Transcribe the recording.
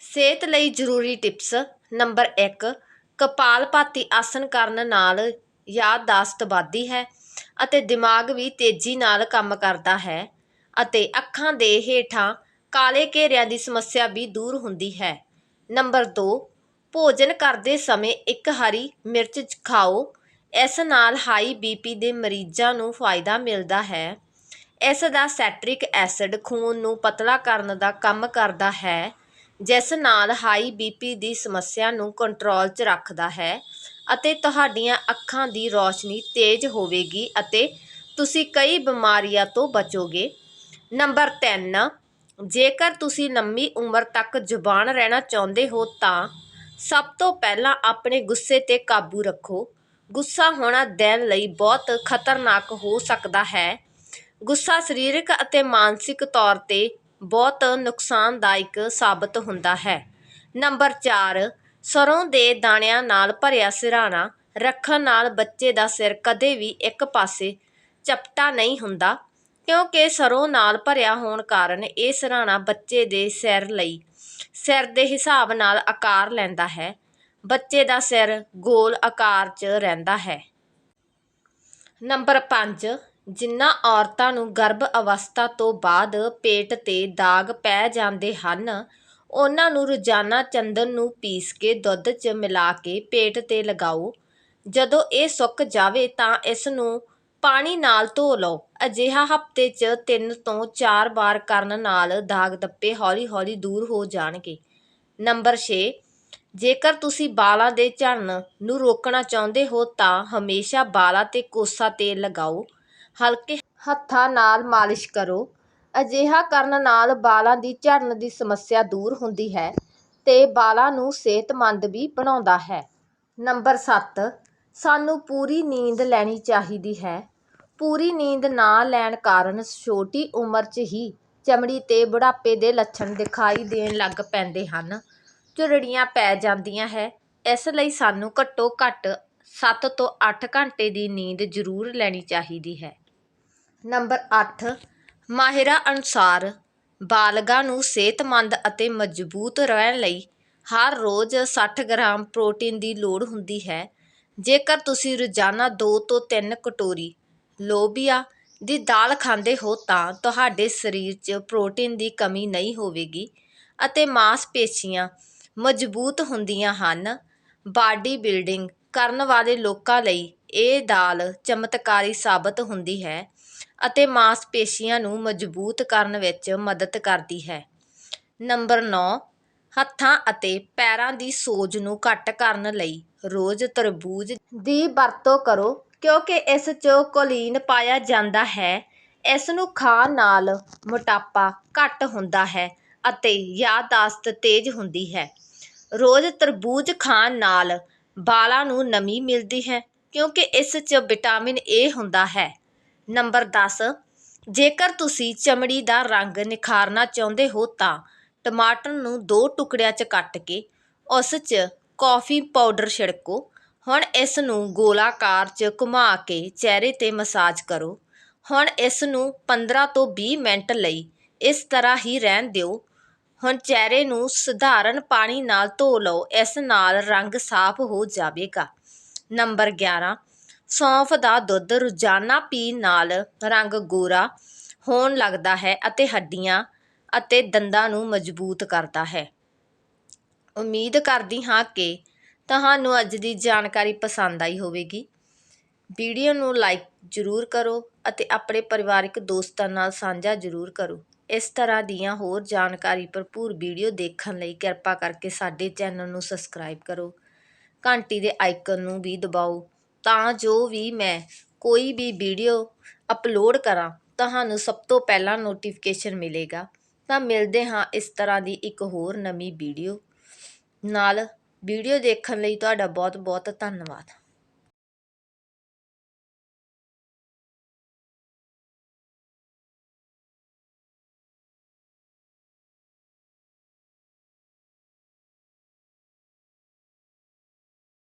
ਸਿਹਤ ਲਈ ਜ਼ਰੂਰੀ ਟਿਪਸ ਨੰਬਰ 1 ਕਪਾਲਭਾਤੀ ਆਸਨ ਕਰਨ ਨਾਲ ਯਾਦਦਾਸ਼ਤ ਵੱਧਦੀ ਹੈ ਅਤੇ ਦਿਮਾਗ ਵੀ ਤੇਜ਼ੀ ਨਾਲ ਕੰਮ ਕਰਦਾ ਹੈ ਅਤੇ ਅੱਖਾਂ ਦੇ ਹੇਠਾਂ ਕਾਲੇ ਘੇਰਿਆਂ ਦੀ ਸਮੱਸਿਆ ਵੀ ਦੂਰ ਹੁੰਦੀ ਹੈ। ਨੰਬਰ ਦੋ, ਭੋਜਨ ਕਰਦੇ ਸਮੇਂ ਇੱਕ ਹਰੀ ਮਿਰਚ ਖਾਓ। ਇਸ ਨਾਲ ਹਾਈ ਬੀਪੀ ਦੇ ਮਰੀਜ਼ਾਂ ਨੂੰ ਫਾਇਦਾ ਮਿਲਦਾ ਹੈ। ਇਸ ਦਾ ਸੈਟ੍ਰਿਕ ਐਸਿਡ ਖੂਨ ਨੂੰ ਪਤਲਾ ਕਰਨ ਦਾ ਕੰਮ ਕਰਦਾ ਹੈ ਜਿਸ ਨਾਲ ਹਾਈ ਬੀਪੀ ਦੀ ਸਮੱਸਿਆ ਨੂੰ ਕੰਟਰੋਲ 'ਚ ਰੱਖਦਾ ਹੈ ਅਤੇ ਤੁਹਾਡੀਆਂ ਅੱਖਾਂ ਦੀ ਰੌਸ਼ਨੀ ਤੇਜ਼ ਹੋਵੇਗੀ ਅਤੇ ਤੁਸੀਂ ਕਈ ਬਿਮਾਰੀਆਂ ਤੋਂ ਬਚੋਗੇ। ਨੰਬਰ 3 ਜੇਕਰ ਤੁਸੀਂ ਲੰਮੀ ਉਮਰ ਤੱਕ ਜ਼ੁਬਾਨ ਰਹਿਣਾ ਚਾਹੁੰਦੇ ਹੋ ਤਾਂ ਸਭ ਤੋਂ ਪਹਿਲਾਂ ਆਪਣੇ ਗੁੱਸੇ ਤੇ ਕਾਬੂ ਰੱਖੋ। ਗੁੱਸਾ ਹੋਣਾ ਦਿਲ ਲਈ ਬਹੁਤ ਖਤਰਨਾਕ ਹੋ ਸਕਦਾ ਹੈ। ਗੁੱਸਾ ਸਰੀਰਕ ਅਤੇ ਮਾਨਸਿਕ ਤੌਰ ਤੇ ਬਹੁਤ ਨੁਕਸਾਨਦਾਇਕ ਸਾਬਤ ਹੁੰਦਾ ਹੈ। ਨੰਬਰ ਚਾਰ ਸਰ੍ਹੋਂ ਦੇ ਦਾਣਿਆਂ ਨਾਲ ਭਰਿਆ ਸਿਰਹਾਣਾ ਰੱਖਣ ਨਾਲ ਬੱਚੇ ਦਾ ਸਿਰ ਕਦੇ ਵੀ ਇੱਕ ਪਾਸੇ ਚਪਟਾ ਨਹੀਂ ਹੁੰਦਾ, ਕਿਉਂਕਿ ਸਰ੍ਹੋਂ ਨਾਲ ਭਰਿਆ ਹੋਣ ਕਾਰਨ ਇਹ ਸਿਰਹਾਣਾ ਬੱਚੇ ਦੇ ਸਿਰ ਲਈ, ਸਿਰ ਦੇ ਹਿਸਾਬ ਨਾਲ ਆਕਾਰ ਲੈਂਦਾ ਹੈ। ਬੱਚੇ ਦਾ ਸਿਰ ਗੋਲ ਆਕਾਰ 'ਚ ਰਹਿੰਦਾ ਹੈ। ਨੰਬਰ 5 ਜਿਨ੍ਹਾਂ ਔਰਤਾਂ ਨੂੰ ਗਰਭ ਅਵਸਥਾ ਤੋਂ ਬਾਅਦ ਪੇਟ ਤੇ ਦਾਗ ਪੈ ਜਾਂਦੇ ਹਨ, ਉਹਨਾਂ ਨੂੰ ਰੋਜ਼ਾਨਾ ਚੰਦਨ ਨੂੰ ਪੀਸ ਕੇ ਦੁੱਧ 'ਚ ਮਿਲਾ ਕੇ ਪੇਟ ਤੇ ਲਗਾਓ। ਜਦੋਂ ਇਹ ਸੁੱਕ ਜਾਵੇ ਤਾਂ ਇਸ ਨੂੰ ਪਾਣੀ ਨਾਲ ਧੋ ਲਓ। ਅਜਿਹਾ ਹਫ਼ਤੇ 'ਚ ਤਿੰਨ ਤੋਂ ਚਾਰ ਵਾਰ ਕਰਨ ਨਾਲ ਦਾਗ ਧੱਪੇ ਹੌਲੀ-ਹੌਲੀ ਦੂਰ ਹੋ ਜਾਣਗੇ। ਨੰਬਰ ਛੇ, ਜੇਕਰ ਤੁਸੀਂ ਵਾਲਾਂ ਦੇ ਝੜਨ ਨੂੰ ਰੋਕਣਾ ਚਾਹੁੰਦੇ ਹੋ ਤਾਂ ਹਮੇਸ਼ਾ ਵਾਲਾਂ ਤੇ ਕੋਸਾ ਤੇਲ ਲਗਾਓ। ਹਲਕੇ ਹੱਥਾਂ ਨਾਲ ਮਾਲਿਸ਼ ਕਰੋ। ਅਜਿਹਾ ਕਰਨ ਨਾਲ ਵਾਲਾਂ ਦੀ ਝੜਨ ਦੀ ਸਮੱਸਿਆ ਦੂਰ ਹੁੰਦੀ ਹੈ ਅਤੇ ਵਾਲਾਂ ਨੂੰ ਸਿਹਤਮੰਦ ਵੀ ਬਣਾਉਂਦਾ ਹੈ। ਨੰਬਰ ਸੱਤ, ਸਾਨੂੰ ਪੂਰੀ ਨੀਂਦ ਲੈਣੀ ਚਾਹੀਦੀ ਹੈ। ਪੂਰੀ ਨੀਂਦ ਨਾ ਲੈਣ ਕਾਰਨ ਛੋਟੀ ਉਮਰ 'ਚ ਹੀ ਚਮੜੀ ਤੇ ਬੁਢਾਪੇ ਦੇ ਲੱਛਣ ਦਿਖਾਈ ਦੇਣ ਲੱਗ ਪੈਂਦੇ ਹਨ। ਝੁਰੜੀਆਂ ਪੈ ਜਾਂਦੀਆਂ ਹੈ। ਇਸ ਲਈ ਸਾਨੂੰ ਘੱਟੋ ਘੱਟ ਸੱਤ ਤੋਂ ਅੱਠ ਘੰਟੇ ਦੀ ਨੀਂਦ ਜ਼ਰੂਰ ਲੈਣੀ ਚਾਹੀਦੀ ਹੈ। ਨੰਬਰ ਅੱਠ, ਮਾਹਿਰਾਂ ਅਨੁਸਾਰ ਬਾਲਗਾਂ ਨੂੰ ਸਿਹਤਮੰਦ ਅਤੇ ਮਜ਼ਬੂਤ ਰਹਿਣ ਲਈ ਹਰ ਰੋਜ਼ ਸੱਠ ਗ੍ਰਾਮ ਪ੍ਰੋਟੀਨ ਦੀ ਲੋੜ ਹੁੰਦੀ ਹੈ। ਜੇਕਰ ਤੁਸੀਂ ਰੋਜ਼ਾਨਾ ਦੋ ਤੋਂ ਤਿੰਨ ਕਟੋਰੀ ਲੋਬੀਆ ਦੀ ਦਾਲ ਖਾਂਦੇ ਹੋ ਤਾਂ ਤੁਹਾਡੇ ਸਰੀਰ 'ਚ ਪ੍ਰੋਟੀਨ ਦੀ ਕਮੀ ਨਹੀਂ ਹੋਵੇਗੀ ਅਤੇ ਮਾਸਪੇਸ਼ੀਆਂ ਮਜ਼ਬੂਤ ਹੁੰਦੀਆਂ ਹਨ। ਬਾਡੀ ਬਿਲਡਿੰਗ ਕਰਨ ਵਾਲੇ ਲੋਕਾਂ ਲਈ ਇਹ ਦਾਲ ਚਮਤਕਾਰੀ ਸਾਬਤ ਹੁੰਦੀ ਹੈ। ਅਤੇ ਮਾਸਪੇਸ਼ੀਆਂ ਨੂੰ ਮਜ਼ਬੂਤ ਕਰਨ ਵਿੱਚ ਮਦਦ ਕਰਦੀ ਹੈ। ਨੰਬਰ 9 ਹੱਥਾਂ ਅਤੇ ਪੈਰਾਂ ਦੀ ਸੋਜ ਨੂੰ ਘੱਟ ਕਰਨ ਲਈ ਰੋਜ਼ ਤਰਬੂਜ ਦੀ ਵਰਤੋਂ ਕਰੋ, ਕਿਉਂਕਿ ਇਸ 'ਚ ਕੋਲੀਨ ਪਾਇਆ ਜਾਂਦਾ ਹੈ। ਇਸ ਨੂੰ ਖਾਣ ਨਾਲ ਮੋਟਾਪਾ ਘੱਟ ਹੁੰਦਾ ਹੈ ਅਤੇ ਯਾਦਾਸ਼ਤ ਤੇਜ਼ ਹੁੰਦੀ ਹੈ। ਰੋਜ਼ ਤਰਬੂਜ ਖਾਣ ਨਾਲ ਵਾਲਾਂ ਨੂੰ ਨਮੀ ਮਿਲਦੀ ਹੈ, ਕਿਉਂਕਿ ਇਸ 'ਚ ਵਿਟਾਮਿਨ ਏ ਹੁੰਦਾ ਹੈ। ਨੰਬਰ ਦਸ, ਜੇਕਰ ਤੁਸੀਂ ਚਮੜੀ ਦਾ ਰੰਗ ਨਿਖਾਰਨਾ ਚਾਹੁੰਦੇ ਹੋ ਤਾਂ ਟਮਾਟਰ ਨੂੰ ਦੋ ਟੁਕੜਿਆਂ 'ਚ ਕੱਟ ਕੇ ਉਸ 'ਚ ਕੌਫੀ ਪਾਊਡਰ ਛਿੜਕੋ। ਹੁਣ ਇਸ ਨੂੰ ਗੋਲਾਕਾਰ 'ਚ ਘੁਮਾ ਕੇ ਚਿਹਰੇ ਤੇ ਮਸਾਜ ਕਰੋ। ਹੁਣ ਇਸ ਨੂੰ 15 ਤੋਂ ਵੀਹ ਮਿੰਟ ਲਈ ਇਸ ਤਰ੍ਹਾਂ ਹੀ ਰਹਿਣ ਦਿਓ। ਹੁਣ ਚਿਹਰੇ ਨੂੰ ਸਧਾਰਨ ਪਾਣੀ ਨਾਲ ਧੋ ਲਓ, ਇਸ ਨਾਲ ਰੰਗ ਸਾਫ਼ ਹੋ ਜਾਵੇਗਾ। ਨੰਬਰ 11 ਸੌਂਫ ਦਾ ਦੁੱਧ ਰੋਜ਼ਾਨਾ ਪੀਣ ਨਾਲ ਰੰਗ ਗੋਰਾ ਹੋਣ ਲੱਗਦਾ ਹੈ ਅਤੇ ਹੱਡੀਆਂ ਅਤੇ ਦੰਦਾਂ ਨੂੰ ਮਜ਼ਬੂਤ ਕਰਦਾ ਹੈ। ਉਮੀਦ ਕਰਦੀ ਹਾਂ ਕਿ ਤੁਹਾਨੂੰ ਅੱਜ ਦੀ ਜਾਣਕਾਰੀ ਪਸੰਦ ਆਈ ਹੋਵੇਗੀ। ਵੀਡੀਓ ਨੂੰ ਲਾਈਕ ਜ਼ਰੂਰ ਕਰੋ ਅਤੇ ਆਪਣੇ ਪਰਿਵਾਰਕ ਦੋਸਤਾਂ ਨਾਲ ਸਾਂਝਾ ਜ਼ਰੂਰ ਕਰੋ। ਇਸ ਤਰ੍ਹਾਂ ਦੀਆਂ ਹੋਰ ਜਾਣਕਾਰੀ ਭਰਪੂਰ ਵੀਡੀਓ ਦੇਖਣ ਲਈ ਕਿਰਪਾ ਕਰਕੇ ਸਾਡੇ ਚੈਨਲ ਨੂੰ ਸਬਸਕ੍ਰਾਈਬ ਕਰੋ। ਘੰਟੀ ਦੇ ਆਈਕਨ ਨੂੰ ਵੀ ਦਬਾਓ ਤਾਂ ਜੋ ਵੀ ਮੈਂ ਕੋਈ ਵੀ ਵੀਡੀਓ ਅਪਲੋਡ ਕਰਾਂ, ਤੁਹਾਨੂੰ ਸਭ ਤੋਂ ਪਹਿਲਾਂ ਨੋਟੀਫਿਕੇਸ਼ਨ ਮਿਲੇਗਾ। ਤਾਂ ਮਿਲਦੇ ਹਾਂ ਇਸ ਤਰ੍ਹਾਂ ਦੀ ਇੱਕ ਹੋਰ ਨਵੀਂ ਵੀਡੀਓ ਨਾਲ। ਵੀਡੀਓ ਦੇਖਣ ਲਈ ਤੁਹਾਡਾ ਬਹੁਤ ਬਹੁਤ ਧੰਨਵਾਦ।